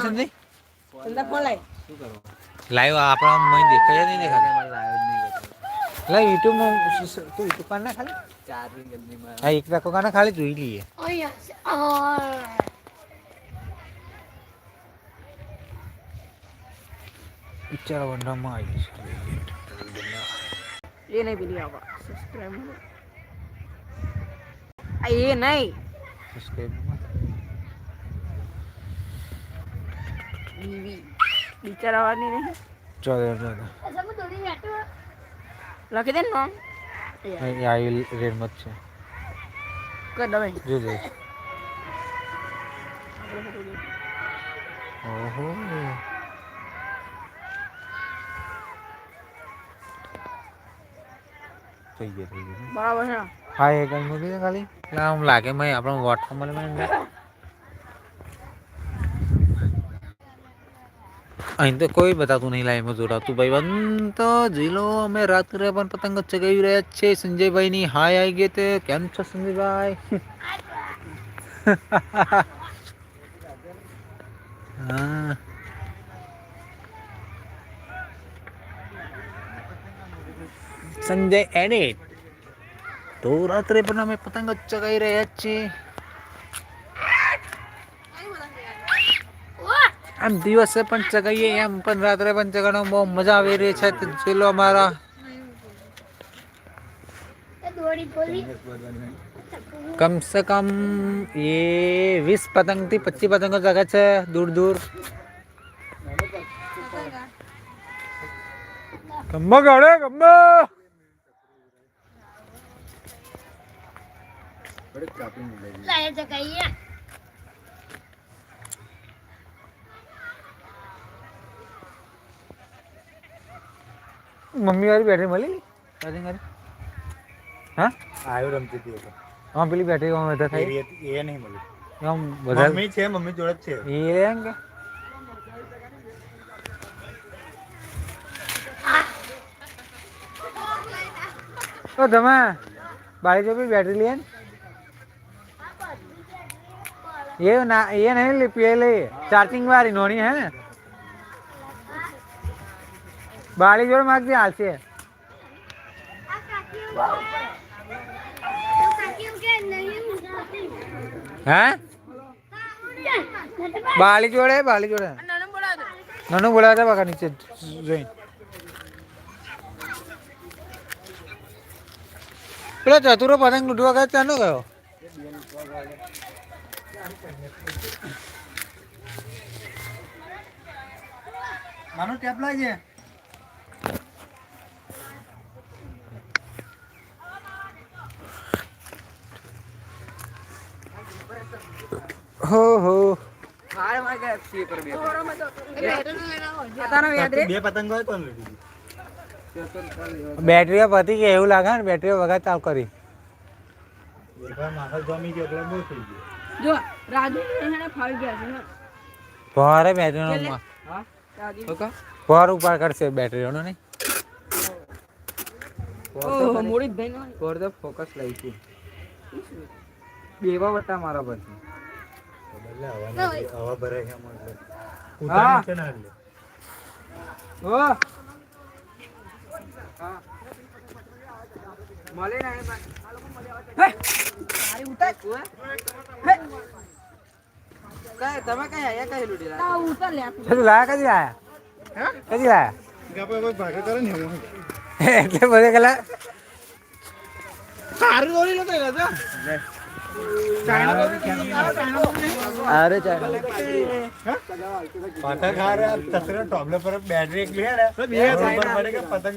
સંજય ધંધા ખોલાય. લાઈવ આપણા મય દેખાય નહીં દેખાતા. લાઈવ યુટ્યુબમાં તું યુટ્યુબ પર ના ખાલી? હા એક દાખો કાના ખાલી જોઈ લઈએ. વિચાર વંડામાં આવી છે. એ નહીં પેલી આવા. સબસ્ક્રાઇબ આ એ નહીં. બીવી બિચારાવાની નહીં. ચાલે ચાલે. લખી દે ને નામ અહીં આવી રેડ મત છે. કર દવે જો જો ઓહો. થઈ ગયા થઈ ગયા. બરાબર છે. હા એ કઈ મૂકી દે ખાલી. એટલે આમ લાગે મેં આપણો વોટ્સઅપ મળે મને અહીં તો કોઈ બતાતું નહીં લાઈમાં જોડાતું. ભાઈ બંધ તો જોઈ અમે રાત્રે પણ પતંગ ચગાવી રહ્યા છે સંજયભાઈ ની હાય આવી ગઈ તે. કેમ છો સંજયભાઈ? હા. સંજય એડિટ તો રાત્રે પણ અમે પતંગ ચગાવી રહ્યા છીએ. આમ દિવસે પણ ચગાવીએ એમ પણ રાત્રે પણ ચગાવવાનો બહુ મજા આવી રહી છે. તો ચલો અમારા કમ સે કમ એ વીસ પતંગથી પચીસ પતંગો ચગે છે દૂર દૂર. ગમ્મા ગાડે ગમ્મા! મમ્મી વાળી બેટરી મળી? ચાર્જિંગ વાળી હા? આવ્યો રમતી હતી હા પેલી બેટરી આમ વધારે થાય એ એ નહીં મળી. આમ વધારે મમ્મી છે મમ્મી જોડે જ છે. એ એમ કે? ઓ તમે બાળી જો બેટરી લે એ ના એ નહીં લે પેલે ચાર્જિંગ વાળી નોની હે ને? બાળી જોડે માગજે હાલશે. હે? બાળી જોડે બાળી જોડે. નાનો બોલાવો નાનું બોલાવતા બકા નીચે જોઈ પેલો ચતુરો પતંગ લૂંટવા ગયા ત્યાંનો ગયો? માનો ટેપ લાગે હો હો. બે પતંગો બેટરીઓ પતી કે એવું લાગે ને બેટરીઓ વગર ચાલુ કરી. એકવાર માથા જમી ગયો એટલે બહુ થઈ ગયું. જો રાજુ એને ફાવી ગયા છે ને ભારે બેટરીનો ભાર ઉપર કરશે બેટરીઓનો નહીં? ઓહો મોડી ભાઈ ફોકસ લઈ છે બેવા વટા મારા પછી. હવા ભરાય છે આમાં એટલે. ઉતારી ઓ. હા. મળે ને એ બા- મારી ઉતાર. કઈ તમે કઈ આયા કઈ લૂટી લાયા? ઉતાર લે તું લાયા કદી કદી એટલે કલા ખા રહ્યા, તસરે ટોપલે પર બેટરી એકલી હે ને, બરોબર પડે કે પતંગ